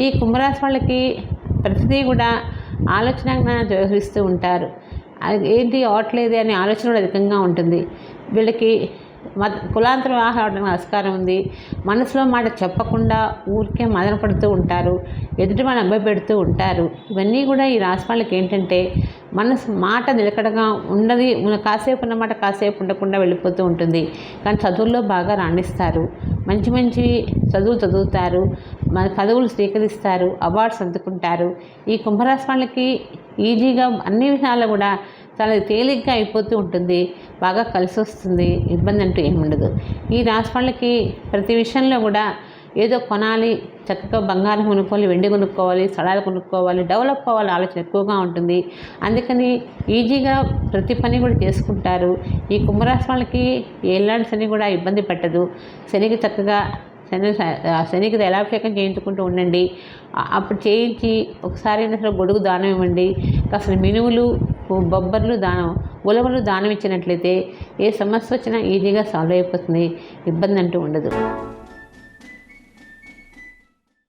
ఈ కుంభరాశి వాళ్ళకి ప్రతిదీ కూడా ఆలోచన వ్యవహరిస్తూ ఉంటారు. అది ఏంటి అవట్లేదు అనే ఆలోచన కూడా అధికంగా ఉంటుంది. వీళ్ళకి మత కులాంతర వివాహం ఆస్కారం ఉంది. మనసులో మాట చెప్పకుండా ఊరికే మదన పడుతూ ఉంటారు. ఎదుటి వాళ్ళని అబ్బాయి పెడుతూ ఉంటారు. ఇవన్నీ కూడా ఈ రాసి వాళ్ళకి ఏంటంటే మనసు మాట నిలకడగా ఉండదు కాసేపు ఉన్నమాట కాసేపు ఉండకుండా వెళ్ళిపోతూ ఉంటుంది. కానీ చదువుల్లో బాగా రాణిస్తారు. మంచి మంచి చదువులు చదువుతారు. మన పదవులు స్వీకరిస్తారు. అవార్డ్స్ అందుకుంటారు. ఈ కుంభరాశి వాళ్ళకి ఈజీగా అన్ని విషయాలు కూడా చాలా తేలిగ్గా అయిపోతూ ఉంటుంది. బాగా కలిసి వస్తుంది ఇబ్బంది అంటూ ఏమి ఉండదు ఈ రాశి వాళ్ళకి ప్రతి విషయంలో కూడా ఏదో కొనాలి చక్కగా బంగారం కొనుక్కోవాలి వెండి కొనుక్కోవాలి సడాలు కొనుక్కోవాలి డెవలప్ అవ్వాలి ఆలోచన ఎక్కువగా ఉంటుంది. అందుకని ఈజీగా ప్రతి పని కూడా చేసుకుంటారు. ఈ కుంభరాశి వాళ్ళకి ఏళ్ళాంటి శని కూడా ఇబ్బంది పెట్టదు. శనికి చక్కగా శని శనికి తైలాభిషేకం చేయించుకుంటూ ఉండండి. అప్పుడు చేయించి ఒకసారి అయినా సరే గొడుగు దానం ఇవ్వండి. కాస్త మినువులు బొబ్బర్లు దానం ఉలవలు దానం ఇచ్చినట్లయితే ఏ సమస్య వచ్చినా ఈజీగా సాల్వ్ అయిపోతుంది. ఇబ్బంది అంటూ ఉండదు.